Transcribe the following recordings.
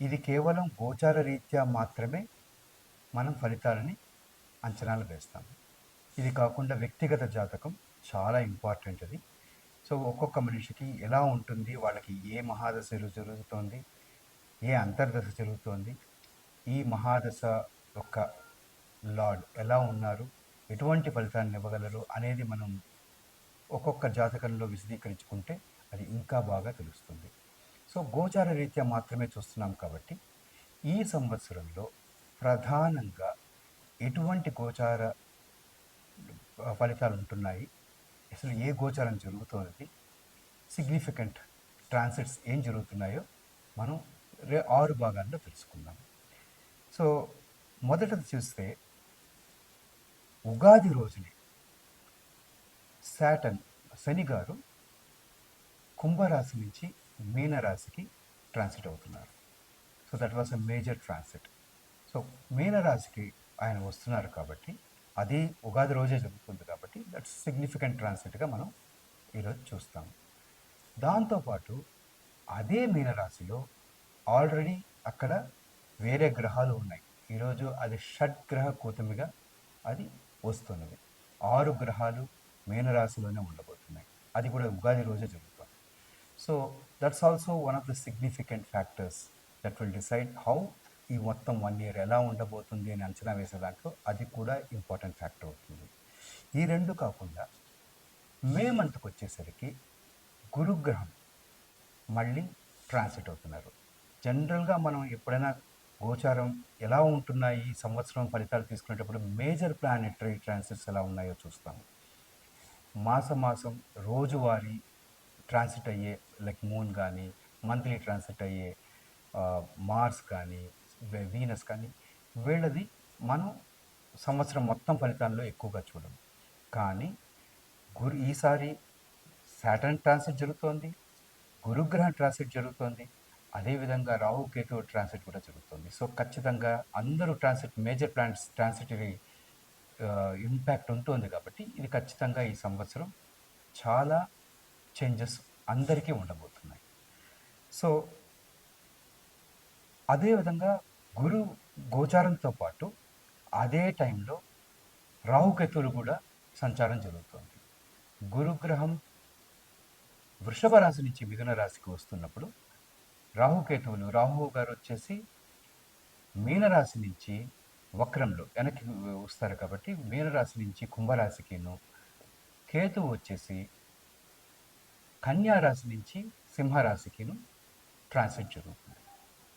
ఇది కేవలం గోచార రీత్యా మాత్రమే మనం ఫలితాలని అంచనాలు వేస్తాం. ఇది కాకుండా వ్యక్తిగత జాతకం చాలా ఇంపార్టెంట్ అది. సో ఒక్కొక్క మనిషికి ఎలా ఉంటుంది వాళ్ళకి ఏ మహాదశ జరుగుతోంది ఏ అంతర్దశ జరుగుతోంది ఈ మహాదశ యొక్క లార్డ్ ఎలా ఉన్నారు ఎటువంటి ఫలితాన్ని ఇవ్వగలరు అనేది మనం ఒక్కొక్క జాతకంలో విశదీకరించుకుంటే అది ఇంకా బాగా తెలుస్తుంది. సో గోచార రీత్యా మాత్రమే చూస్తున్నాం కాబట్టి ఈ సంవత్సరంలో ప్రధానంగా ఎటువంటి గోచార ఫలితాలు ఉంటున్నాయి? అసలు ఏ గోచారం జరుగుతున్నది సిగ్నిఫికెంట్ ట్రాన్సిట్స్ ఏం జరుగుతున్నాయో మనం రే ఆరు భాగాల్లో తెలుసుకుందాం. సో మొదటది చూస్తే ఉగాది రోజునే శాటన్ శని గారు కుంభరాశి నుంచి మీనరాశికి ట్రాన్సిట్ అవుతున్నారు. So that was a major transit so మీనరాశికి ఆయన వస్తున్నారు కాబట్టి అది ఉగాది రోజే జరుగుతుంది కాబట్టి దట్స్ సిగ్నిఫికెంట్ ట్రాన్సిట్గా మనం ఈరోజు చూస్తాం. దాంతోపాటు అదే మీనరాశిలో ఆల్రెడీ అక్కడ వేరే గ్రహాలు ఉన్నాయి. ఈరోజు అది షడ్గ్రహ కూతమిగా అది వస్తున్నది. ఆరు గ్రహాలు మీనరాశిలోనే ఉండబోతున్నాయి. అది కూడా ఉగాది రోజే జరుగుతుంది. So that's also one of the significant factors that will decide how ఈ మొత్తం వన్ ఇయర్ ఎలా ఉండబోతుంది అని అంచనా వేసే దాంట్లో అది కూడా ఇంపార్టెంట్ ఫ్యాక్టర్ అవుతుంది. ఈ రెండు కాకుండా మే మంత్కి వచ్చేసరికి గురుగ్రహం మళ్ళీ ట్రాన్సిట్ అవుతున్నారు. జనరల్గా మనం ఎప్పుడైనా గోచారం ఎలా ఉంటున్నాయి ఈ సంవత్సరం ఫలితాలు తీసుకునేటప్పుడు మేజర్ ప్లానెటరీ ట్రాన్సిట్స్ ఎలా ఉన్నాయో చూస్తాము. మాసం మాసం రోజువారీ ట్రాన్సిట్ అయ్యే లైక్ మూన్ కానీ మంత్లీ ట్రాన్సిట్ అయ్యే మార్స్ కానీ వీనస్ కానీ వీళ్ళది మనం సంవత్సరం మొత్తం ఫలితాల్లో ఎక్కువగా చూడము కానీ గురు ఈసారి సాటర్న్ ట్రాన్సిట్ జరుగుతోంది గురుగ్రహం ట్రాన్సిట్ జరుగుతోంది అదేవిధంగా రాహు కేతు ట్రాన్సిట్ కూడా జరుగుతుంది. సో ఖచ్చితంగా అందరూ transit major planets transitory impact ఉంటుంది కాబట్టి ఇది ఖచ్చితంగా ఈ సంవత్సరం చాలా చేంజెస్ అందరికీ ఉండబోతున్నాయి. సో అదేవిధంగా గురు గోచారంతో పాటు అదే టైంలో రాహుకేతువులు కూడా సంచారం జరుగుతుంది. గురుగ్రహం వృషభ రాశి నుంచి మిథున రాశికి వస్తున్నప్పుడు రాహుకేతువులు రాహు గారు వచ్చేసి మీనరాశి నుంచి వక్రంలో వెనక్కి వస్తారు కాబట్టి మీనరాశి నుంచి కుంభరాశికిను కేతువు వచ్చేసి కన్యా రాశి నుంచి సింహరాశికిను ట్రాన్సిట్ జరుగుతుంది.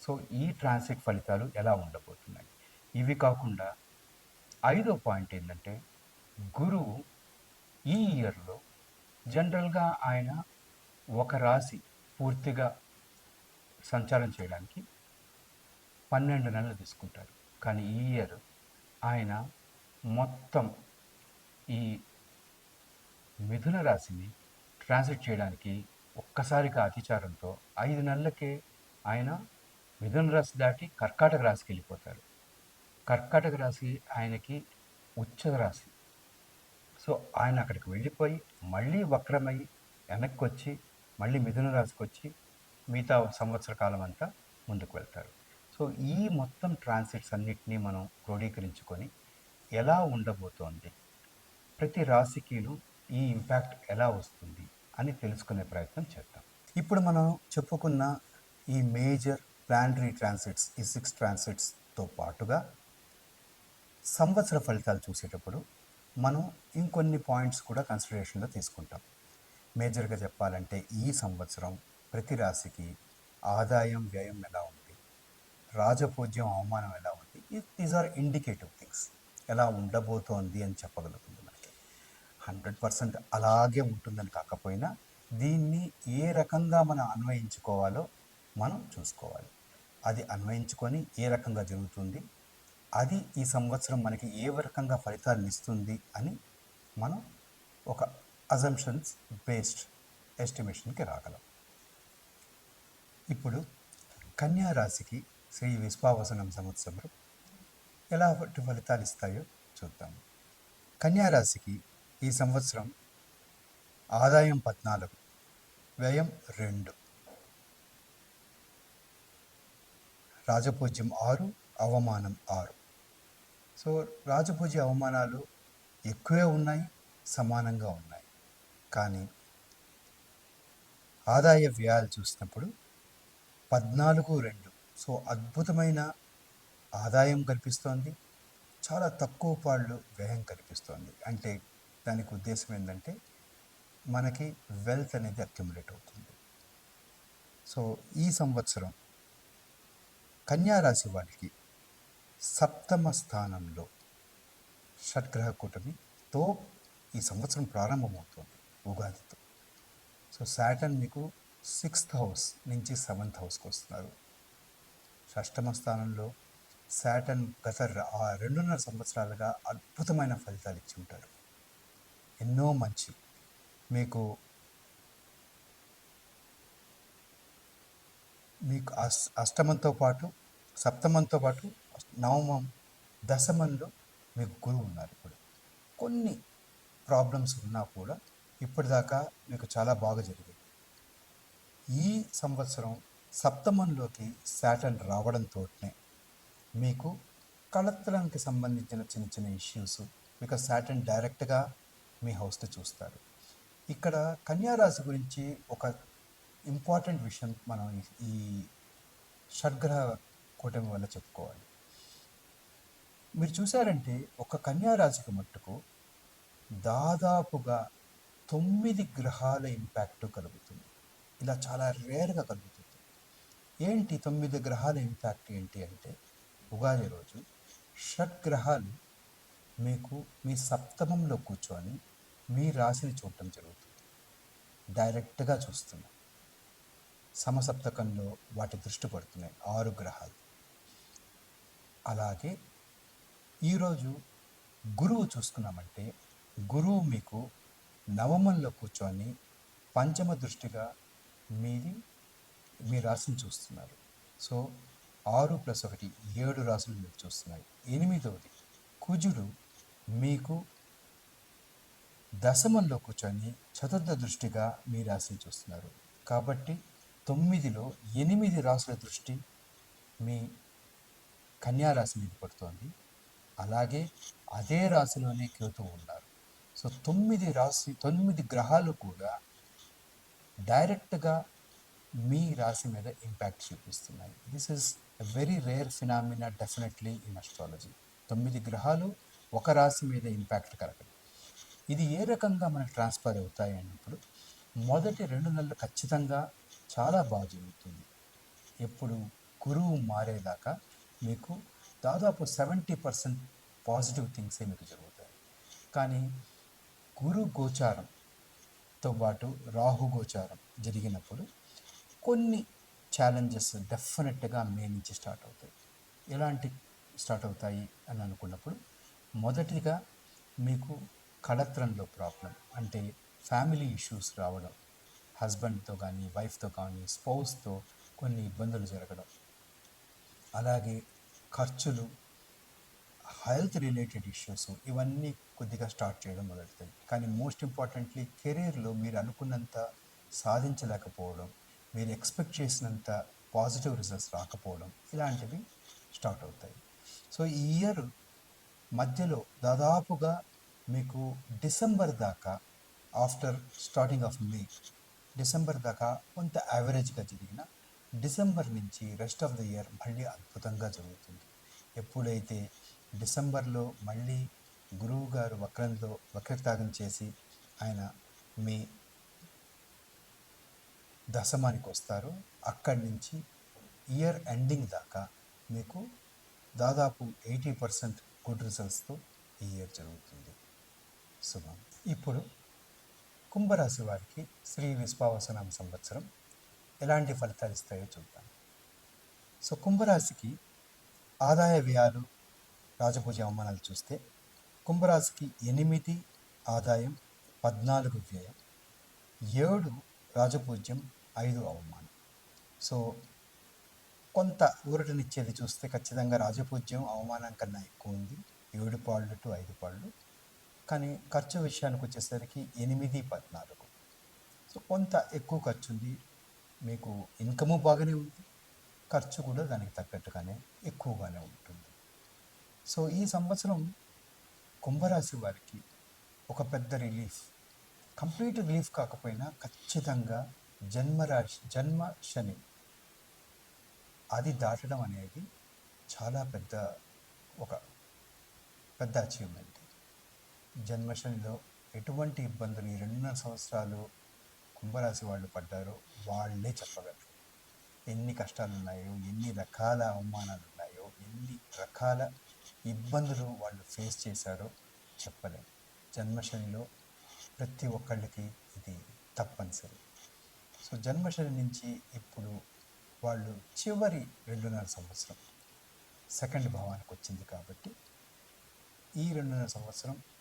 సో ఈ ట్రాన్సిట్ ఫలితాలు ఎలా ఉండబోతున్నాయి? ఇవి కాకుండా ఐదో పాయింట్ ఏంటంటే గురువు ఈ ఇయర్లో జనరల్గా ఆయన ఒక రాశి పూర్తిగా సంచారం చేయడానికి పన్నెండు నెలలు తీసుకుంటారు కానీ ఈ ఇయర్ ఆయన మొత్తం ఈ మిథున రాశిని ట్రాన్స్లేట్ చేయడానికి ఒక్కసారిగా అతిచారంతో ఐదు నెలలకే ఆయన మిథున రాశి దాటి కర్కాటక రాశికి వెళ్ళిపోతారు. కర్కాటక రాశి ఆయనకి ఉచ్చ రాశి. సో ఆయన అక్కడికి వెళ్ళిపోయి మళ్ళీ వక్రమై వెనక్కి వచ్చి మళ్ళీ మిథున రాశికి వచ్చి మిగతా సంవత్సర కాలం అంతా ముందుకు వెళ్తారు. సో ఈ మొత్తం ట్రాన్సిట్స్ అన్నిటినీ మనం క్రోడీకరించుకొని ఎలా ఉండబోతోంది? ప్రతి రాశికిను ఈ ఇంపాక్ట్ ఎలా వస్తుంది అని తెలుసుకునే ప్రయత్నం చేద్దాం. ఇప్పుడు మనం చెప్పుకున్న ఈ మేజర్ ప్లానటరీ ట్రాన్సిట్స్ ఈ సిక్స్ ట్రాన్సిట్స్తో పాటుగా సంవత్సర ఫలితాలు చూసేటప్పుడు మనం ఇంకొన్ని పాయింట్స్ కూడా కన్సిడరేషన్లో తీసుకుంటాం. మేజర్గా చెప్పాలంటే ఈ సంవత్సరం ప్రతి రాశికి ఆదాయం వ్యయం ఎలా ఉంది? రాజపూజ్యం అవమానం ఎలా ఉంది? దీస్ ఆర్ ఇండికేటివ్ థింగ్స్ ఎలా ఉండబోతోంది అని చెప్పగలుగుతుంది హండ్రెడ్ పర్సెంట్ అలాగే ఉంటుందని కాకపోయినా దీన్ని ఏ రకంగా మనం అన్వయించుకోవాలో మనం చూసుకోవాలి. అది అన్వయించుకొని ఏ రకంగా జరుగుతుంది అది ఈ సంవత్సరం మనకి ఏ రకంగా ఫలితాలను ఇస్తుంది అని మనం ఒక అజంప్షన్స్ బేస్డ్ ఎస్టిమేషన్కి రాగలం. ఇప్పుడు కన్యా రాశికి శ్రీ విశ్వావసనం సంవత్సరం ఎలాంటి ఫలితాలు ఇస్తాయో చూద్దాం. కన్యా రాశికి ఈ సంవత్సరం ఆదాయం పద్నాలుగు వ్యయం రెండు. రాజపూజ్యం ఆరు అవమానం ఆరు. సో రాజపూజ్య అవమానాలు ఎక్కువే ఉన్నాయి సమానంగా ఉన్నాయి. కానీ ఆదాయ వ్యయాలు చూసినప్పుడు పద్నాలుగు రెండు. సో అద్భుతమైన ఆదాయం కల్పిస్తోంది చాలా తక్కువ పాళ్ళు వ్యయం కనిపిస్తోంది అంటే దానికి ఉద్దేశం ఏంటంటే మనకి వెల్త్ అనేది అక్యుములేట్ అవుతుంది. సో ఈ సంవత్సరం కన్యా రాశి వారికి సప్తమ స్థానంలో షడ్గ్రహ కూటమితో ఈ సంవత్సరం ప్రారంభమవుతుంది ఉగాదితో. సో శాటన్ మీకు సిక్స్త్ హౌస్ నుంచి సెవెంత్ హౌస్కి వస్తున్నారు. షష్టమ స్థానంలో శాటన్ గత ఆ రెండున్నర సంవత్సరాలుగా అద్భుతమైన ఫలితాలు ఇచ్చి ఉంటారు. ఎన్నో మంచి మీకు మీకు అష్టమంతో పాటు సప్తమంతో పాటు నవమం దశమంలో మీకు గురువు ఉన్నారు ఇప్పుడు. కొన్ని ప్రాబ్లమ్స్ ఉన్నా కూడా ఇప్పటిదాకా మీకు చాలా బాగా జరిగింది ఈ సంవత్సరం సప్తమంలోకి శాటన్ రావడంతోనే మీకు కళత్రానికి సంబంధించిన చిన్న చిన్న ఇష్యూస్ బికాస్ శాటన్ డైరెక్ట్గా మీ హౌస్ని చూస్తారు. ఇక్కడ కన్యారాశి గురించి ఒక ఇంపార్టెంట్ విషయం మనం ఈ- షడ్గ్రహ కూటమి వల్ల చెప్పుకోవాలి. మీరు చూసారంటే ఒక కన్యారాశికి మట్టుకు దాదాపుగా తొమ్మిది గ్రహాల ఇంపాక్ట్ కలుగుతుంది. ఇలా చాలా రేర్గా కలుగుతుంది. ఏంటి తొమ్మిది గ్రహాల ఇంపాక్ట్ ఏంటి అంటే ఉగాది రోజు షడ్గ్రహాలు మీకు మీ సప్తమంలో కూర్చొని మీ రాశిని చూడటం జరుగుతుంది. డైరెక్ట్గా చూస్తున్నాం. సమసప్తకంలో వాటి దృష్టి పడుతున్నాయి. ఆరు గ్రహాలు. అలాగే ఈరోజు గురువు చూసుకున్నామంటే గురువు మీకు నవమంలో కూర్చొని పంచమ దృష్టిగా మీది మీ రాశిని చూస్తున్నారు. సో ఆరు ప్లస్ ఒకటి ఏడు రాశులు మీరు చూస్తున్నాయి ఎనిమిదవది కుజుడు మీకు దశమంలో కూర్చొని చతుర్థ దృష్టిగా మీ రాశిని చూస్తున్నారు. కాబట్టి తొమ్మిదిలో ఎనిమిది రాసుల దృష్టి మీ కన్యా రాశి మీద పడుతోంది. అలాగే అదే రాశిలోనే కేతు ఉన్నారు. సో తొమ్మిది రాశి తొమ్మిది గ్రహాలు కూడా డైరెక్ట్గా మీ రాశి మీద ఇంపాక్ట్ చూపిస్తున్నాయి. This is a very rare phenomena definitely in astrology తొమ్మిది గ్రహాలు ఒక రాశి మీద ఇంపాక్ట్ కలగదు ఇది ఏ రకంగా మనకు ట్రాన్స్ఫర్ అవుతాయి అన్నప్పుడు మొదటి రెండు నెలలు ఖచ్చితంగా చాలా బాగా జరుగుతుంది. ఎప్పుడు గురువు మారేదాకా మీకు దాదాపు సెవెంటీ పర్సెంట్ పాజిటివ్ థింగ్సే మీకు జరుగుతాయి. కానీ గురు గోచారంతో పాటు రాహు గోచారం జరిగినప్పుడు కొన్ని ఛాలెంజెస్ డెఫినెట్గా మే నుంచి స్టార్ట్ అవుతాయి. ఎలాంటి స్టార్ట్ అవుతాయి అని అనుకున్నప్పుడు మొదటిగా మీకు కళత్రంలో ప్రాబ్లం అంటే ఫ్యామిలీ ఇష్యూస్ రావడం హస్బెండ్తో కానీ వైఫ్తో కానీ స్పౌస్తో కొన్ని ఇబ్బందులు జరగడం. అలాగే ఖర్చులు హెల్త్ రిలేటెడ్ ఇష్యూస్ ఇవన్నీ కొద్దిగా స్టార్ట్ చేయడం మొదలుతాయి కానీ మోస్ట్ ఇంపార్టెంట్లీ కెరీర్లో మీరు అనుకున్నంత సాధించలేకపోవడం మీరు ఎక్స్పెక్ట్ చేసినంత పాజిటివ్ రిజల్ట్స్ రాకపోవడం ఇలాంటివి స్టార్ట్ అవుతాయి. సో ఈ ఇయర్ మధ్యలో దాదాపుగా మీకు డిసెంబర్ దాకా after starting of May December దాకా కొంత యావరేజ్గా జరిగిన డిసెంబర్ నుంచి రెస్ట్ ఆఫ్ ద ఇయర్ మళ్ళీ అద్భుతంగా జరుగుతుంది. ఎప్పుడైతే డిసెంబర్లో మళ్ళీ గురువు గారు వక్రంలో వక్రతాగం చేసి ఆయన మీ దశమానికి వస్తారు అక్కడి నుంచి ఇయర్ ఎండింగ్ దాకా మీకు దాదాపు ఎయిటీ పర్సెంట్ గుడ్ రిజల్ట్స్తో ఈ ఇయర్ జరుగుతుంది. శుభం. ఇప్పుడు కుంభరాశి వారికి శ్రీ విశ్వావసనామ సంవత్సరం ఎలాంటి ఫలితాలు ఇస్తాయో చూద్దాం. సో కుంభరాశికి ఆదాయ వ్యయాలు రాజపూజ అవమానాలు చూస్తే కుంభరాశికి ఎనిమిది ఆదాయం పద్నాలుగు వ్యయం ఏడు రాజపూజ్యం ఐదు అవమానం. సో కొంత ఊరటనిచ్చేది చూస్తే ఖచ్చితంగా రాజపూజ్యం అవమానం కన్నా ఎక్కువ ఉంది. ఏడు పాళ్ళు టు ఐదు పాళ్ళు. కానీ ఖర్చు విషయానికి వచ్చేసరికి ఎనిమిది పద్నాలుగు. సో కొంత ఎక్కువ ఖర్చు ఉంది మీకు ఇన్కము బాగానే ఉంది. ఖర్చు కూడా దానికి తగ్గట్టుగానే ఎక్కువగానే ఉంటుంది. సో ఈ సంవత్సరం కుంభరాశి వారికి ఒక పెద్ద రిలీఫ్. కంప్లీట్ రిలీఫ్ కాకపోయినా ఖచ్చితంగా జన్మరాశి జన్మ శని అది దాటడం అనేది చాలా పెద్ద ఒక పెద్ద అచీవ్మెంట్ జన్మశనిలో ఎటువంటి ఇబ్బందులు ఈ రెండున్నర సంవత్సరాలు కుంభరాశి వాళ్ళు పడ్డారో వాళ్ళే చెప్పగలరు. ఎన్ని కష్టాలు ఉన్నాయో ఎన్ని రకాల అవమానాలు ఉన్నాయో ఎన్ని రకాల ఇబ్బందులు వాళ్ళు ఫేస్ చేశారో చెప్పలేం. జన్మశనిలో ప్రతి ఒక్కళ్ళకి ఇది తప్పనిసరి. సో జన్మశని నుంచి ఇప్పుడు వాళ్ళు చివరి రెండున్నర సంవత్సరం. సెకండ్ భావానికి వచ్చింది కాబట్టి ఈ రెండున్నర సంవత్సరం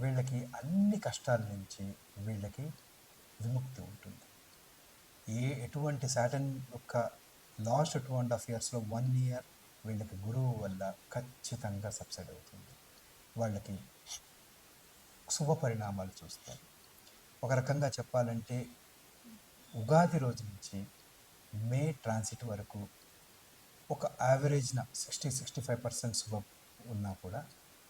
వీళ్ళకి అన్ని కష్టాల నుంచి వీళ్ళకి విముక్తి ఉంటుంది. ఏ ఎటువంటి శాటన్ యొక్క లాస్ట్ టూ అండ్ హాఫ్ ఇయర్స్లో వన్ ఇయర్ వీళ్ళకి గురువు వల్ల ఖచ్చితంగా సబ్సైడ్ అవుతుంది. వాళ్ళకి శుభ పరిణామాలు చూస్తారు. ఒక రకంగా చెప్పాలంటే ఉగాది రోజు నుంచి మే ట్రాన్సిట్ వరకు ఒక యావరేజ్న సిక్స్టీ సిక్స్టీ ఫైవ్ పర్సెంట్ శుభం ఉన్నా కూడా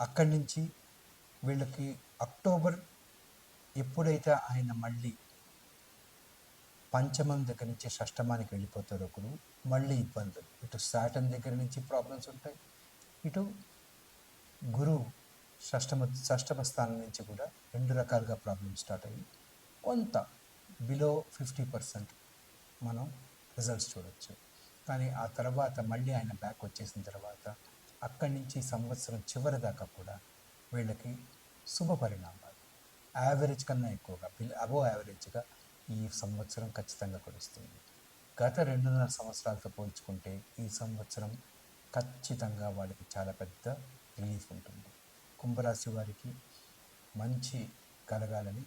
అక్కడి నుంచి వీళ్ళకి అక్టోబర్ ఎప్పుడైతే ఆయన మళ్ళీ పంచమం దగ్గర నుంచి షష్టమానికి వెళ్ళిపోతారో ఒకరు మళ్ళీ ఇబ్బందులు. ఇటు సాటన్ దగ్గర నుంచి ప్రాబ్లమ్స్ ఉంటాయి. ఇటు గురువు షష్టమ షష్టమ స్థానం నుంచి కూడా రెండు రకాలుగా ప్రాబ్లమ్స్ స్టార్ట్ అయ్యి కొంత బిలో ఫిఫ్టీ పర్సెంట్ మనం రిజల్ట్స్ చూడొచ్చు. కానీ ఆ తర్వాత మళ్ళీ ఆయన బ్యాక్ వచ్చేసిన తర్వాత అక్కడి నుంచి సంవత్సరం చివరి దాకా కూడా వీళ్ళకి శుభ పరిణామాలు. యావరేజ్ కన్నా ఎక్కువగా బిల్ అబో యావరేజ్గా ఈ సంవత్సరం ఖచ్చితంగా కురుస్తుంది. గత రెండున్నర సంవత్సరాలతో పోల్చుకుంటే ఈ సంవత్సరం ఖచ్చితంగా వాళ్ళకి చాలా పెద్ద రిలీఫ్ ఉంటుంది. కుంభరాశి వారికి మంచి కలగాలని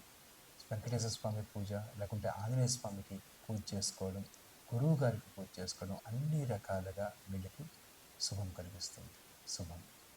వెంకటేశ్వర స్వామి పూజ లేకుంటే ఆంజనేయ స్వామికి పూజ చేసుకోవడం గురువు గారికి పూజ చేసుకోవడం అన్ని రకాలుగా వీళ్ళకి శుభం కలిగిస్తుంది. శుభం